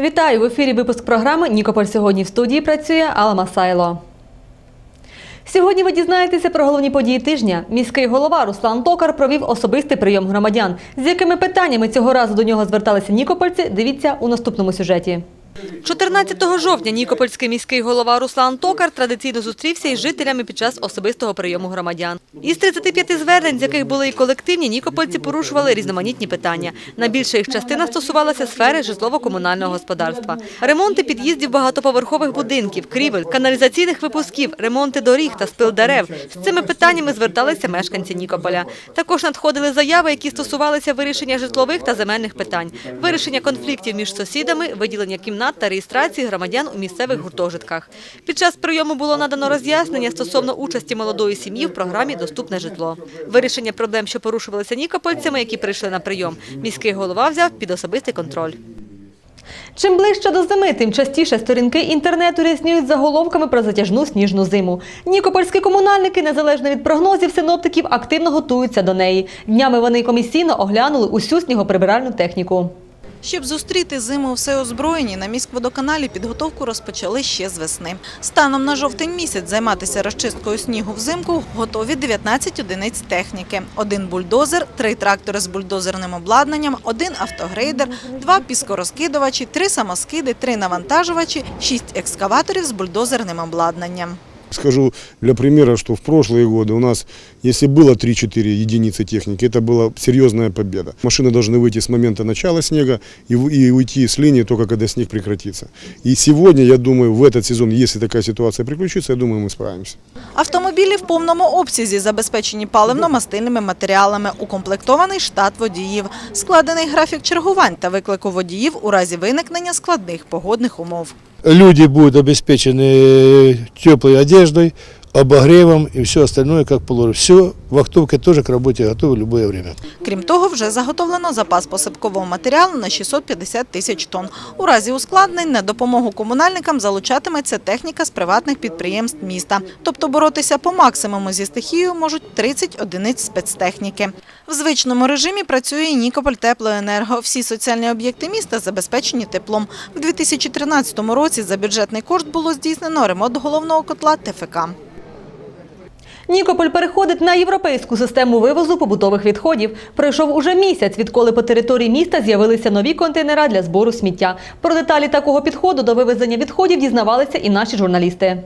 Вітаю в ефірі. Випуск програми Нікополь сьогодні в студії працює Алла Масайло. Сьогодні ви дізнаєтеся про головні події тижня. Міський голова Руслан Токар провів особистий прийом громадян. З якими питаннями цього разу до нього зверталися нікопольці, дивіться у наступному сюжеті. 14 жовтня Нікопольський міський голова Руслан Токар традиційно зустрівся із жителями під час особистого прийому громадян. Із 35 звернень, з яких були і колективні, нікопольці порушували різноманітні питання. Найбільша їх частина стосувалася сфери житлово-комунального господарства. Ремонти під'їздів багатоповерхових будинків, крівель, каналізаційних випусків, ремонти доріг та спил дерев. З цими питаннями зверталися мешканці Нікополя. Також надходили заяви, які стосувалися вирішення житлових та земельних питань, вирішення конфліктів між сусідами, виділення кімнат та реєстрації громадян у місцевих гуртожитках. Під час прийому було надано роз'яснення стосовно участі молодої сім'ї в програмі Доступне житло. Вирішення проблем, що порушувалися нікопольцями, які прийшли на прийом, міський голова взяв під особистий контроль. Чим ближче до зими, тим частіше сторінки інтернету рясніють заголовками про затяжну сніжну зиму. Нікопольські комунальники, незалежно від прогнозів синоптиків, активно готуються до неї. Днями вони комісійно оглянули усю снігоприбиральну техніку. Щоб зустріти зиму все озброєні, на міськводоканалі підготовку розпочали ще з весни. Станом на жовтень місяць займатися розчисткою снігу взимку готові 19 одиниць техніки. Один бульдозер, три трактори з бульдозерним обладнанням, один автогрейдер, два піскорозкидувачі, три самоскиди, три навантажувачі, шість екскаваторів з бульдозерним обладнанням. Скажу для примера, что в прошлые годы у нас, если было 3-4 единицы техники, это была серьезная победа. Машины должны выйти с момента начала снега и, в- и уйти с линии только когда снег прекратится. И сегодня, я думаю, в этот сезон, если такая ситуация приключится, я думаю, мы справимся. Автомобілі в повному обсязі забезпечені паливно-мастильними матеріалами, укомплектований штат водіїв, складений графік чергувань та виклику водіїв у разі виникнення складних погодних умов. люди будут обеспечены теплой одеждой, обогревом и все остальное, как положено. Все, вахтовки тоже к работе готовы в любое время. Крім того, вже заготовлено запас посипкового матеріалу на 650 тисяч тонн. У разі ускладнень на допомогу комунальникам залучатиметься техніка з приватних підприємств міста. Тобто боротися по максимуму зі стихією можуть 30 одиниць спецтехніки. В звичному режимі працює і Нікополь Теплоенерго. Всі соціальні об'єкти міста забезпечені теплом. В 2013 році за бюджетний кошт було здійснено ремонт головного котла ТФК. Нікополь переходить на європейську систему вивозу побутових відходів. Пройшов уже місяць, відколи по території міста з'явилися нові контейнера для збору сміття. Про деталі такого підходу до вивезення відходів дізнавалися і наші журналісти.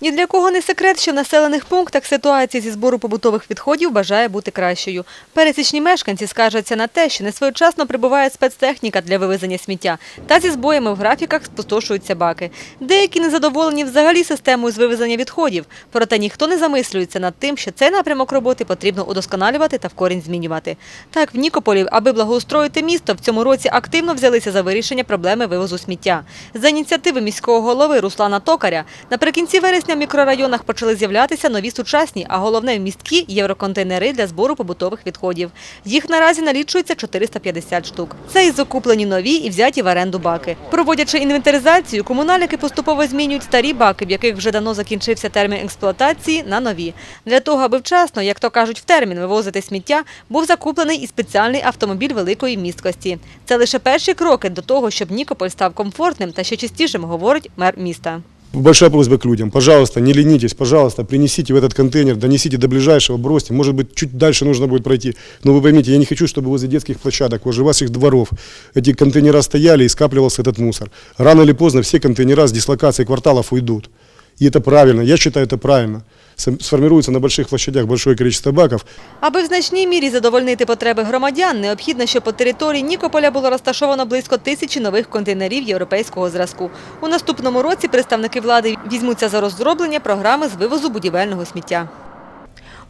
Ні для кого не секрет, що в населених пунктах ситуація зі збору побутових відходів бажає бути кращою. Пересічні мешканці скаржаться на те, що несвоєчасно прибуває спецтехніка для вивезення сміття, та зі збоями в графіках спустошуються баки. Деякі незадоволені взагалі системою з вивезення відходів, проте ніхто не замислюється над тим, що цей напрямок роботи потрібно удосконалювати та в корінь змінювати. Так, в Нікополі, аби благоустроїти місто, в цьому році активно взялися за вирішення проблеми вивозу сміття. За ініціативи міського голови Руслана Токаря наприкінці вересня в мікрорайонах почали з'являтися нові сучасні, а головне місткі євроконтейнери для збору побутових відходів. Їх наразі налічується 450 штук. Це і закуплені нові і взяті в оренду баки. Проводячи інвентаризацію, комунальники поступово змінюють старі баки, в яких вже давно закінчився термін експлуатації, на нові. Для того, аби вчасно, як то кажуть, в термін вивозити сміття, був закуплений і спеціальний автомобіль великої місткості. Це лише перші кроки до того, щоб Нікополь став комфортним та ще частішим, говорить мер міста. Большая просьба к людям, пожалуйста, не ленитесь, пожалуйста, принесите в этот контейнер, донесите до ближайшего, бросьте. Может быть, чуть дальше нужно будет пройти. Но вы поймите, я не хочу, чтобы возле детских площадок, возле ваших дворов эти контейнера стояли и скапливался этот мусор. Рано или поздно все контейнера с дислокацией кварталов уйдут. И это правильно, я считаю это правильно. Сформируется на больших площадях большое количество баков, Аби в значній мірі задовольнити потреби громадян, необхідно, щоб по території Нікополя було розташовано близько тисячі нових контейнерів європейського зразку. У наступному році представники влади візьмуться за розроблення програми з вивозу будівельного сміття.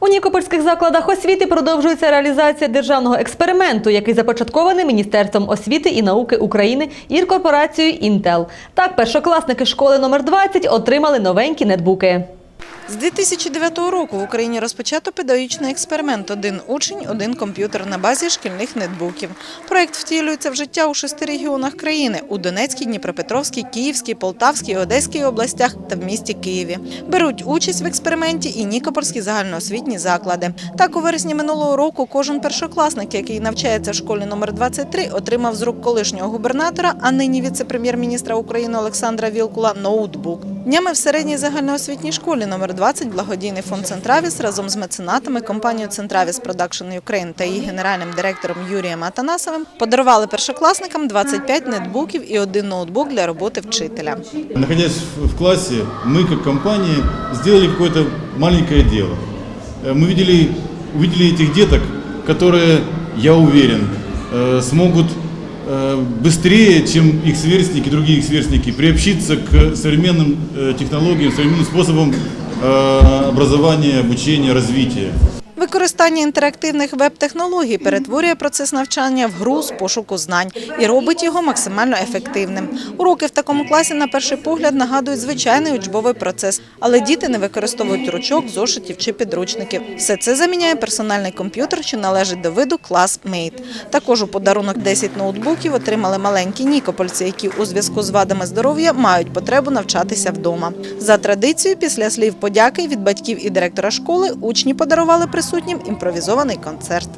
У Нікопольських закладах освіти продовжується реалізація державного експерименту, який започаткований Міністерством освіти і науки України і корпорацією Інтел. Так, першокласники школи номер 20 отримали новенькі нетбуки. З 2009 року в Україні розпочато педагогічний експеримент «Один учень, один комп'ютер» на базі шкільних нетбуків. Проект втілюється в життя у шести регіонах країни – у Донецькій, Дніпропетровській, Київській, Полтавській, Одеській областях та в місті Києві. Беруть участь в експерименті і Нікопольські загальноосвітні заклади. Так, у вересні минулого року кожен першокласник, який навчається в школі номер 23, отримав з рук колишнього губернатора, а нині віце-прем'єр-міністра України Олександра Вілкула, ноутбук. Днями в середній загальноосвітній школі номер 20 благодійний фонд «Центравіс» разом з меценатами, компанією «Центравіс Продакшн Юкрейн» та її генеральним директором Юрієм Атанасовим подарували першокласникам 25 нетбуків і один ноутбук для роботи вчителя. Находясь в в классе, мы как компания сделали какое-то маленькое дело. Э, Мы видели, увидели этих деток, которые, я уверен, э, смогут э, быстрее, чем их сверстники, другие их сверстники, приобщиться к современным э, технологиям, современным способам э, образования, обучения, развития. Використання інтерактивних веб-технологій перетворює процес навчання в гру з пошуку знань і робить його максимально ефективним. Уроки в такому класі на перший погляд нагадують звичайний учбовий процес, але діти не використовують ручок, зошитів чи підручників. Все це заміняє персональний комп'ютер, що належить до виду Classmate. Також у подарунок 10 ноутбуків отримали маленькі нікопольці, які у зв'язку з вадами здоров'я мають потребу навчатися вдома. За традицією, після слів подяки від батьків і директора школи учні подарували присутнім імпровізований концерт.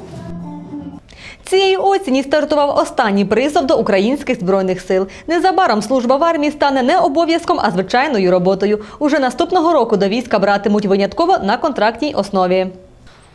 Цієї осені стартував останній призов до українських збройних сил. Незабаром служба в армії стане не обов'язком, а звичайною роботою. Уже наступного року до війська братимуть винятково на контрактній основі.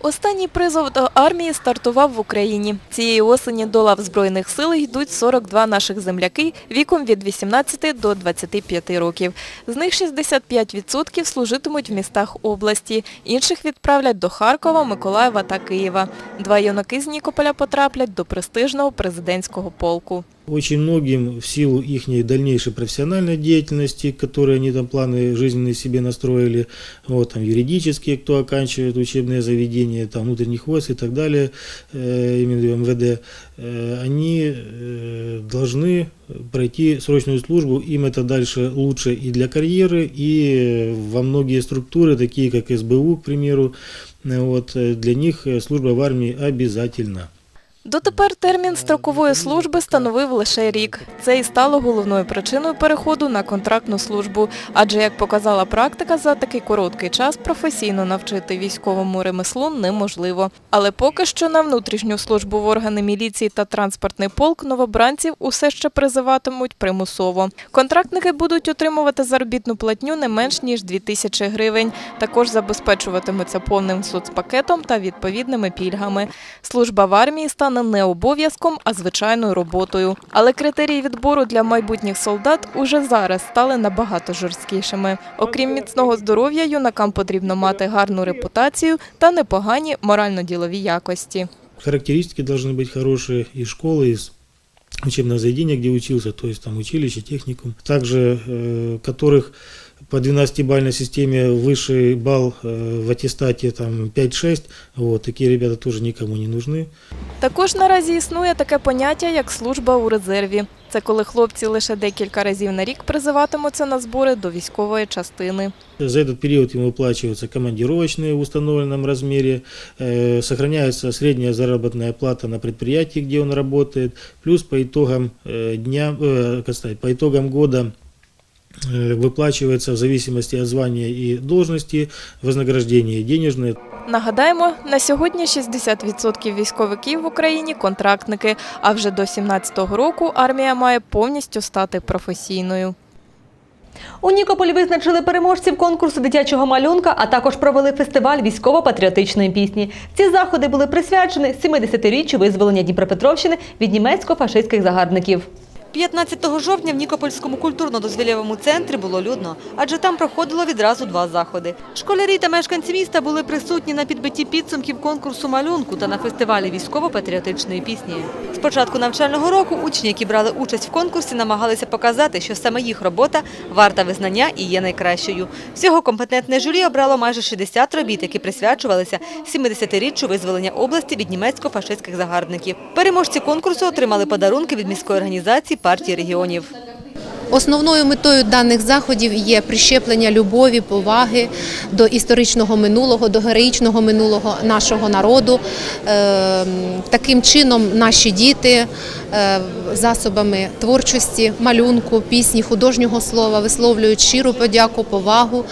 Останній призов до армії стартував в Україні. Цієї осені до лав Збройних сил йдуть 42 наших земляки віком від 18 до 25 років. З них 65% служитимуть в містах області, інших відправлять до Харкова, Миколаєва та Києва. Два юнаки з Нікополя потраплять до престижного президентського полку. Очень многим в силу их дальнейшей профессиональной деятельности, которые они там планы жизненные себе настроили, вот, там, юридические, кто оканчивает учебные заведения, там, внутренних войск и так далее, э, именно МВД, э, они э, должны пройти срочную службу, им это дальше лучше и для карьеры, и во многие структуры, такие как СБУ, к примеру, э, вот, э, для них служба в армии обязательна. Дотепер термін строкової служби становив лише рік. Це і стало головною причиною переходу на контрактну службу. Адже, як показала практика, за такий короткий час професійно навчити військовому ремеслу неможливо. Але поки що на внутрішню службу в органи міліції та транспортний полк новобранців усе ще призиватимуть примусово. Контрактники будуть отримувати заробітну платню не менш ніж 2 тисячі гривень. Також забезпечуватимуться повним соцпакетом та відповідними пільгами. Служба в армії стане не обов'язком, а звичайною роботою. Але критерії відбору для майбутніх солдат уже зараз стали набагато жорсткішими. Окрім міцного здоров'я, юнакам потрібно мати гарну репутацію та непогані морально-ділові якості. характеристики должны быть хорошие и школы, и с- учебного заведения, где учился, то есть там училище, техникум. Также, э, которых по 12-бальной системе высший балл э, в аттестате там 5-6, вот, такие ребята тоже никому не нужны. Також наразі існує таке поняття, як служба у резерві. Це коли хлопці лише декілька разів на рік призиватимуться на збори до військової частини. За этот период ему выплачиваются командировочные в установленном размере, э, сохраняется средняя заработная плата на предприятии, где он работает, плюс по итогам э, дня, э, как сказать, по итогам года э, выплачивается в зависимости от звания и должности вознаграждение денежное. Нагадаємо, на сьогодні 60% військовиків в Україні контрактники, а вже до 17-го року армія має повністю стати професійною. У Нікополі визначили переможців конкурсу дитячого малюнка, а також провели фестиваль військово-патріотичної пісні. Ці заходи були присвячені 70-річчю визволення Дніпропетровщини від німецько-фашистських загарбників. 15 жовтня в Нікопольському культурно-дозвілєвому центрі було людно, адже там проходило відразу два заходи. Школярі та мешканці міста були присутні на підбитті підсумків конкурсу малюнку та на фестивалі військово-патріотичної пісні. Початку навчального року учні, які брали участь в конкурсі, намагалися показати, що саме їх робота варта визнання і є найкращою. Всього компетентне журі обрало майже 60 робіт, які присвячувалися 70-річчю визволення області від німецько-фашистських загарбників. Переможці конкурсу отримали подарунки від міської організації партії регіонів. Основною метою даних заходів є прищеплення любові, поваги до історичного минулого, до героїчного минулого нашого народу. Е, Таким чином наші діти е, засобами творчості, малюнку, пісні, художнього слова висловлюють щиру подяку, повагу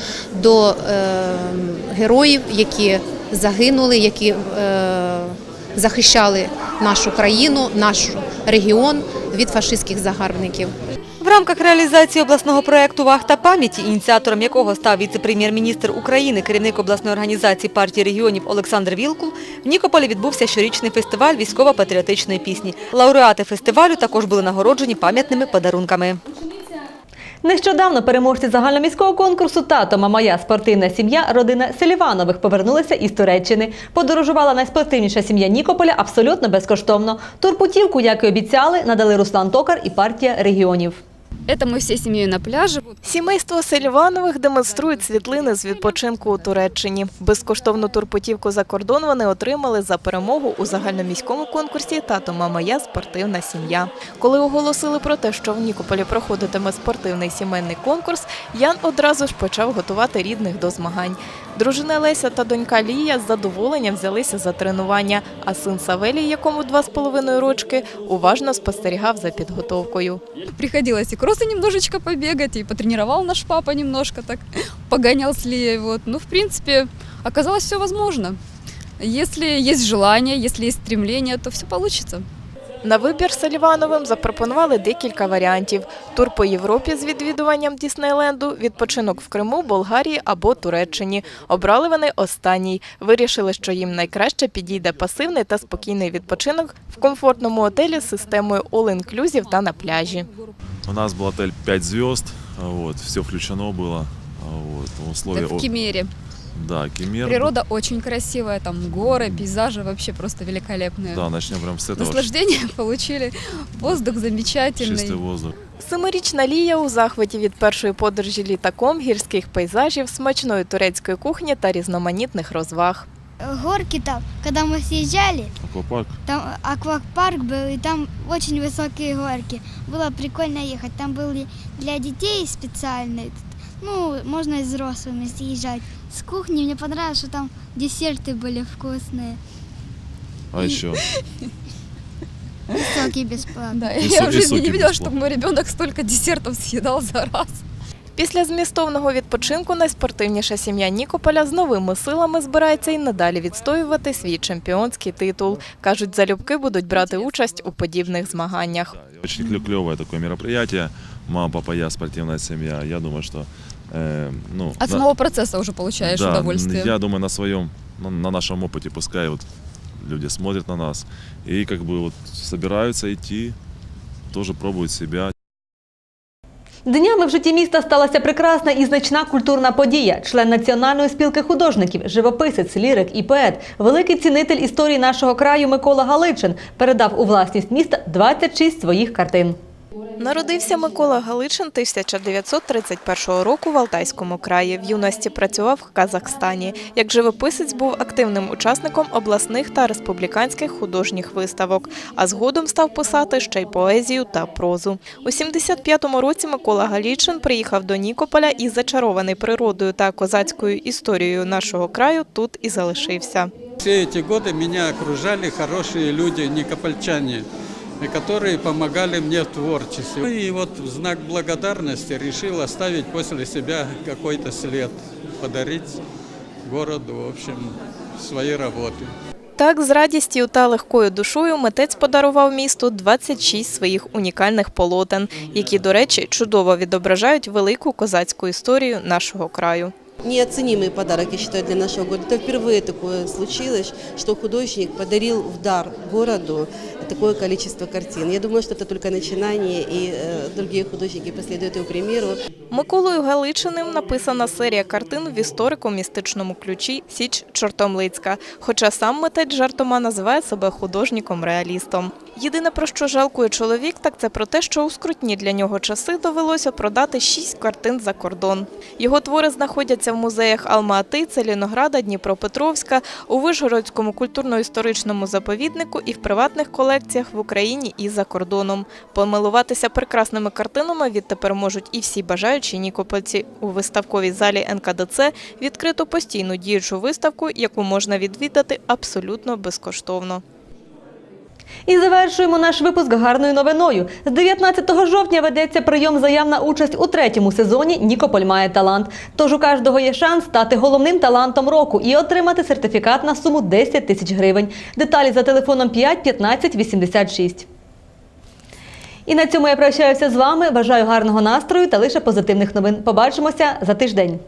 до е, героїв, які загинули, які е, захищали нашу країну, наш регіон від фашистських загарбників. Рамках реалізації обласного проєкту «Вахта пам'яті», ініціатором якого став віце-прем'єр-міністр України, керівник обласної організації партії регіонів Олександр Вілкул, в Нікополі відбувся щорічний фестиваль військово-патріотичної пісні. Лауреати фестивалю також були нагороджені пам'ятними подарунками. Нещодавно переможці загальноміського конкурсу «Тато, мамая, спортивна сім'я» родина Селіванових повернулися із Туреччини. Подорожувала найспортивніша сім'я Нікополя абсолютно безкоштовно. Турпутівку, як і обіцяли, надали Руслан Токар і партія регіонів. Это мы всей семьей на пляже. Сімейство Селіванових демонструють світлини з відпочинку у Туреччині. Безкоштовну турпутівку за кордон вони отримали за перемогу у загальноміському конкурсі Тато мама я спортивна сім'я. Коли оголосили про те, що в Нікополі проходитиме спортивний сімейний конкурс, Ян одразу ж почав готувати рідних до змагань. Дружина Леся та донька Лія з задоволенням взялися за тренування, а син Савелій, якому два з половиною рочки, уважно спостерігав за підготовкою. Приходилось и кроссы немножечко побегать, и потренировал наш папа немножко так, погонял с Лией. Вот. Ну, в принципе, оказалось все возможно. Если есть желание, если есть стремление, то все получится. На вибір Селівановим запропонували декілька варіантів: тур по Європі з відвідуванням Діснейленду, відпочинок в Криму, Болгарії або Туреччині. Обрали вони останній. Вирішили, що їм найкраще підійде пасивний та спокійний відпочинок в комфортному отелі з системою all-inclusive та на пляжі. У нас был отель 5 звезд, все включено было. Вот, условия... Так в. Да, Кемер. Природа очень красивая, там горы, пейзажи вообще просто великолепные. Да, начнем прям с этого. Наслаждение получили, воздух замечательный. Чистый воздух. Семирічна Лія у захваті від першої подорожі літаком, гірських пейзажів, смачної турецької кухні та різноманітних розваг. горки там, когда мы съезжали, Аквапарк. там аквапарк был, и там очень высокие горки. Было прикольно ехать. Там были для детей специальные. Ну, можно и взрослыми съезжать. С кухни мне понравилось, что там десерты были вкусные. А еще? Высокие бесплатно. Да, И я со- в и жизни соки не видела, бесплатно. чтобы мой ребенок столько десертов съедал за раз. Після змістовного відпочинку найспортивніша сім'я Нікополя з новими силами збирається і надалі відстоювати свій чемпіонський титул. Кажуть, залюбки будуть брати участь у подібних змаганнях. Да, Очень клё- клевое такое мероприятие. Мама, папа, я, спортивная семья. Я думаю, что... э, ну, От на- самого процесса уже получаешь да, удовольствие. Я думаю, на своем, на, на нашем опыте, пускай вот люди смотрят на нас и как бы вот собираются идти, тоже пробуют себя. Днями в житті міста сталася прекрасна і значна культурна подія. Член Національної спілки художників, живописець, лірик і поет, великий цінитель історії нашого краю Микола Галичин передав у власність міста 26 своїх картин. Народився Микола Галичин 1931 року в Алтайському краї. В юності працював в Казахстані. Як живописець був активним учасником обласних та республіканських художніх виставок, а згодом став писати ще й поезію та прозу. У 75-му році Микола Галичин приїхав до Нікополя і зачарований природою та козацькою історією нашого краю тут і залишився. Все эти годы меня окружали хорошие люди, никопольчане, и которые помогали мне в творчестве. Ну И вот в знак благодарности решил оставить после себя какой-то след, подарить городу, в общем, свои работы. Так, з радістю та легкою душою митець подарував місту 26 своїх унікальних полотен, які, до речі, чудово відображають велику козацьку історію нашого краю. Неоценимый подарок, я считаю, для нашего города. Это впервые такое случилось, что художник подарил в дар городу такое количество картин. Я думаю, что это только начинание, и э, другие художники последуют его примеру. Миколою Галичиним написана серія картин в історико-містичному ключі Січ Чортомлицька. Хоча сам митець жартома називає себе художником-реалістом. Єдине, про що жалкує чоловік, так це про те, що у скрутні для нього часи довелося продати шість картин за кордон. Його твори знаходяться в музеях Алма-Ати, Целінограда, Дніпропетровська, у Вишгородському культурно-історичному заповіднику і в приватних колекціях в Україні і за кордоном. Помилуватися прекрасними картинами відтепер можуть і всі бажаючі нікопольці. У виставковій залі НКДЦ відкрито постійну діючу виставку, яку можна відвідати абсолютно безкоштовно. І завершуємо наш випуск гарною новиною. З 19 жовтня ведеться прийом заяв на участь у третьому сезоні Нікополь має талант. Тож у кожного є шанс стати головним талантом року і отримати сертифікат на суму 10 тисяч гривень. Деталі за телефоном 5 15 86. І на цьому я прощаюся з вами. Бажаю гарного настрою та лише позитивних новин. Побачимося за тиждень.